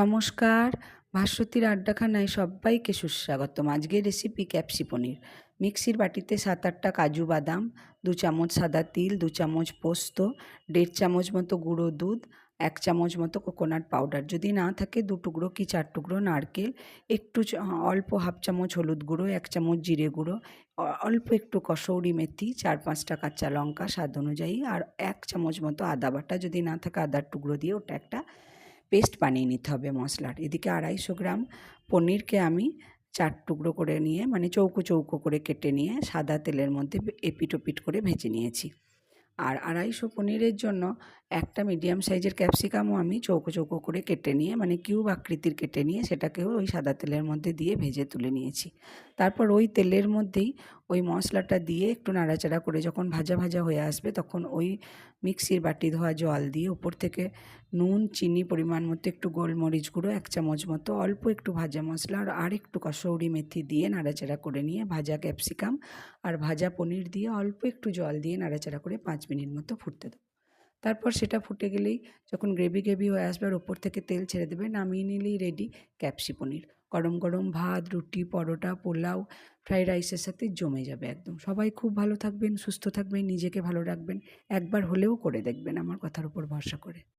নমস্কার। ভাস্বতীর আড্ডাখানায় সবাইকে সুস্বাগতম। আজকের রেসিপি ক্যাপসি পনির। মিক্সির বাটিতে সাত আটটা কাজু বাদাম, দু চামচ সাদা তিল, দু চামচ পোস্ত, দেড় চামচ মতো গুঁড়ো দুধ, এক চামচ মতো কোকোনাট পাউডার যদি না থাকে, দু টুকরো কি চার টুকরো নারকেল, একটু অল্প হাফ চামচ হলুদ গুঁড়ো, এক চামচ জিরে গুঁড়ো অল্প একটু কসৌরি মেথি, চার পাঁচটা কাঁচা লঙ্কা স্বাদ অনুযায়ী, আর এক চামচ মতো আদা বাটা। যদি না থাকে, আদার টুকরো দিয়ে ওটা একটা পেস্ট বানিয়ে নিতে হবে মশলার। এদিকে আড়াইশো গ্রাম পনিরকে আমি চার টুকরো করে নিয়ে মানে চৌকো চৌকো করে কেটে নিয়ে সাদা তেলের মধ্যে এপিট ওপিট করে ভেজে নিয়েছি। আর আড়াইশো পনিরের জন্য একটা মিডিয়াম সাইজের ক্যাপসিকামও আমি চৌকো চৌকো করে কেটে নিয়ে মানে কিউব আকৃতির কেটে নিয়ে সেটাকেও ওই সাদা তেলের মধ্যে দিয়ে ভেজে তুলে নিয়েছি। তারপর ওই তেলের মধ্যেই ওই মশলাটা দিয়ে একটু নাড়াচাড়া করে যখন ভাজা ভাজা হয়ে আসবে তখন ওই মিক্সির বাটি ধোয়া জল দিয়ে উপর থেকে নুন, চিনি, পরিমাণ মতো একটু গোলমরিচ গুঁড়ো, এক চামচ মতো অল্প একটু ভাজা মশলা আর আর একটু কসৌরি মেথি দিয়ে নাড়াচাড়া করে নিয়ে ভাজা ক্যাপসিকাম আর ভাজা পনির দিয়ে অল্প একটু জল দিয়ে নাড়াচাড়া করে পাঁচ মিনিট মতো ফুটতে দেবো। তারপর সেটা ফুটে গেলেই যখন গ্রেভি গ্রেভি হয়ে আসবে আর ওপর থেকে তেল ছেড়ে দেবে, নামিয়ে নিলেই রেডি ক্যাপসি পনির। গরম গরম ভাত, রুটি, পরোটা, পোলাও, ফ্রাইড রাইসের সাথে জমে যাবে একদম। সবাই খুব ভালো থাকবেন, সুস্থ থাকবেন, নিজেকে ভালো রাখবেন। একবার হলেও করে দেখবেন আমার কথার উপর ভরসা করে।